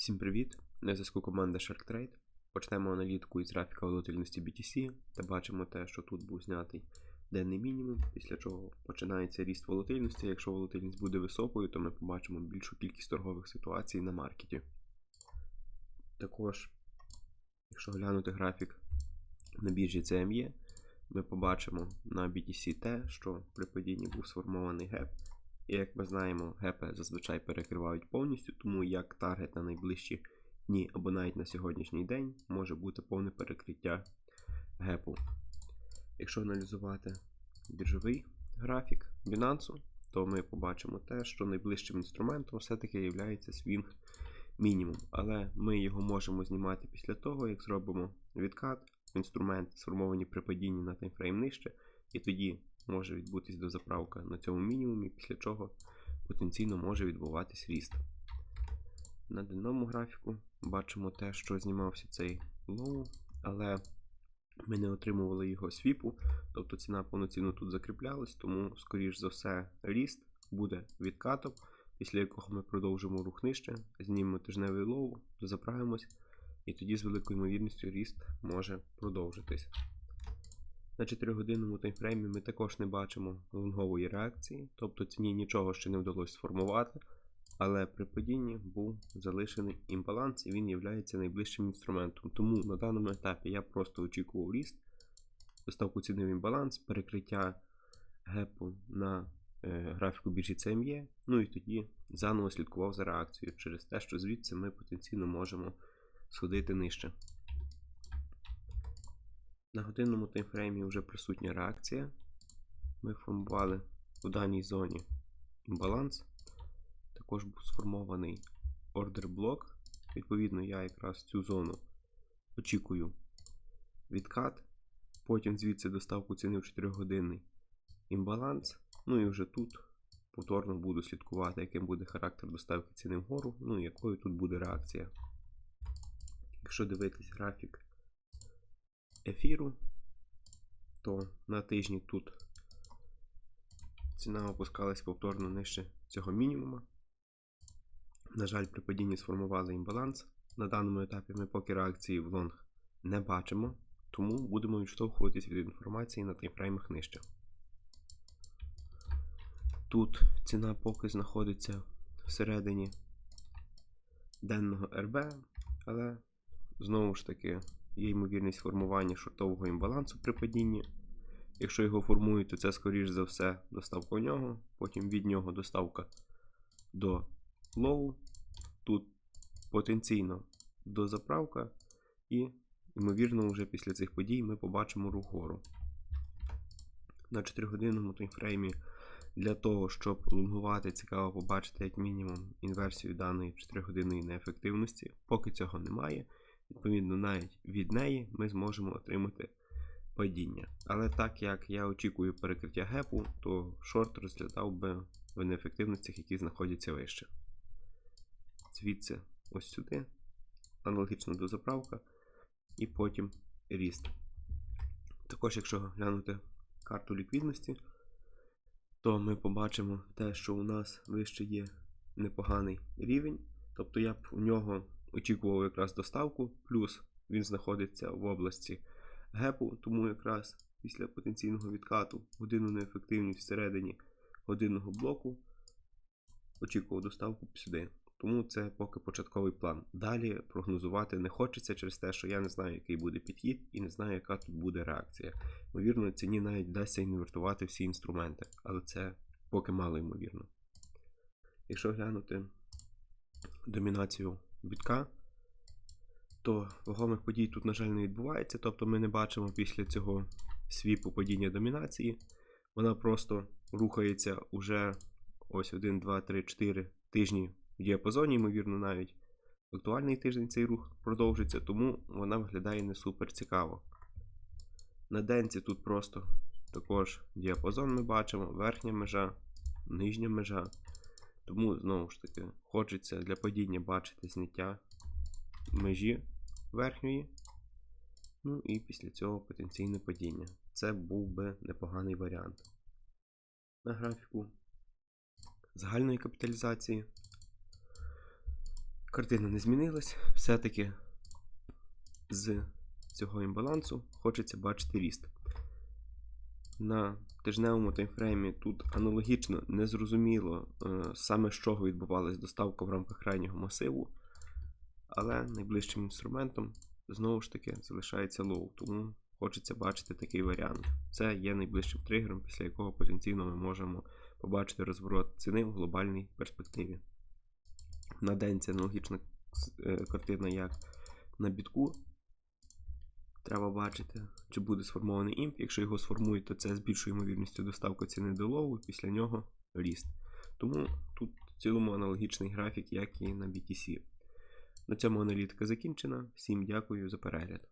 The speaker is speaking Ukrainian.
Всім привіт! На зв'язку команда SharkTrade. Почнемо аналітику із графіка волатильності BTC та бачимо те, що тут був знятий денний мінімум, після чого починається ріст волатильності. Якщо волатильність буде високою, то ми побачимо більшу кількість торгових ситуацій на маркеті. Також, якщо глянути графік на біржі CME, ми побачимо на BTC те, що при падінні був сформований геп. І як ми знаємо, гепи зазвичай перекривають повністю, тому як таргет на найближчі дні або навіть на сьогоднішній день може бути повне перекриття гепу. Якщо аналізувати біржовий графік Binance, то ми побачимо те, що найближчим інструментом все-таки є свінг мінімум. Але ми його можемо знімати після того, як зробимо відкат в інструмент, сформовані при падінні на таймфрейм нижче, і тоді може відбутись дозаправка на цьому мінімумі, після чого потенційно може відбуватись ріст. На денному графіку бачимо те, що знімався цей лоу, але ми не отримували його свіпу, тобто ціна повноцінно тут закріплялась, тому, скоріш за все, ріст буде відкатом, після якого ми продовжимо рух нижче, знімемо тижневий лоу, заправимось, і тоді з великою ймовірністю ріст може продовжитись. На 4-годинному таймфреймі ми також не бачимо лонгової реакції, тобто ціні нічого ще не вдалося сформувати, але при падінні був залишений імбаланс і він є найближчим інструментом. Тому на даному етапі я просто очікував ріст, доставку в імбаланс, перекриття гепу на е, графіку біржі CME, ну і тоді заново слідкував за реакцією через те, що звідси ми потенційно можемо сходити нижче. На годинному таймфреймі вже присутня реакція. Ми формували у даній зоні імбаланс. Також був сформований ордер блок. Відповідно, я якраз цю зону очікую відкат. Потім звідси доставку ціни в 4-годинний імбаланс. Ну і вже тут повторно буду слідкувати, яким буде характер доставки ціни вгору, ну і якою тут буде реакція. Якщо дивитись графік ефіру, то на тижні тут ціна опускалась повторно нижче цього мінімума. На жаль, при падінні сформували імбаланс. На даному етапі ми поки реакції в лонг не бачимо, тому будемо відштовхуватись від інформації на таймфреймах нижче. Тут ціна поки знаходиться всередині денного РБ, але знову ж таки є ймовірність формування шортового імбалансу при падінні. Якщо його формують, то це, скоріш за все, доставка у нього, потім від нього доставка до лоу. Тут потенційно до заправка, і, ймовірно, вже після цих подій ми побачимо рух гору. На 4-годинному таймфреймі для того, щоб лонгувати, цікаво побачити, як мінімум, інверсію даної 4-годинної неефективності. Поки цього немає. Відповідно, навіть від неї ми зможемо отримати падіння. Але так як я очікую перекриття гепу, то шорт розглядав би в неефективностях, які знаходяться вище. Звідси ось сюди, аналогічно до заправка, і потім ріст. Також, якщо глянути карту ліквідності, то ми побачимо те, що у нас вище є непоганий рівень. Тобто я б у нього очікував якраз доставку, плюс він знаходиться в області гепу, тому якраз після потенційного відкату годину неефективність всередині годинного блоку очікував доставку сюди. Тому це поки початковий план. Далі прогнозувати не хочеться через те, що я не знаю, який буде підхід, і не знаю, яка тут буде реакція. Ймовірно, ціні навіть вдасться інвертувати всі інструменти, але це поки мало ймовірно. Якщо глянути домінацію бітка, то вагомих подій тут, на жаль, не відбувається. Тобто ми не бачимо після цього свіпу падіння домінації. Вона просто рухається уже ось 1, 2, 3, 4 тижні в діапазоні, ймовірно, навіть. Актуальний тиждень цей рух продовжиться, тому вона виглядає не супер цікаво. На денці тут просто також діапазон ми бачимо, верхня межа, нижня межа. Тому, знову ж таки, хочеться для падіння бачити зняття межі верхньої. Ну і після цього потенційне падіння. Це був би непоганий варіант. На графіку загальної капіталізації. Картина не змінилась. Все-таки з цього імбалансу хочеться бачити ріст. На тижневому таймфреймі тут аналогічно незрозуміло е, саме з чого відбувалась доставка в рамках крайнього масиву, але найближчим інструментом знову ж таки залишається лоу, тому хочеться бачити такий варіант. Це є найближчим тригером, після якого потенційно ми можемо побачити розворот ціни в глобальній перспективі. На день це аналогічна е, картина, як на бітку. Треба бачити, чи буде сформований імп. Якщо його сформують, то це з більшою ймовірністю доставка ціни до лову, після нього ріст. Тому тут в цілому аналогічний графік, як і на BTC. На цьому аналітика закінчена. Всім дякую за перегляд.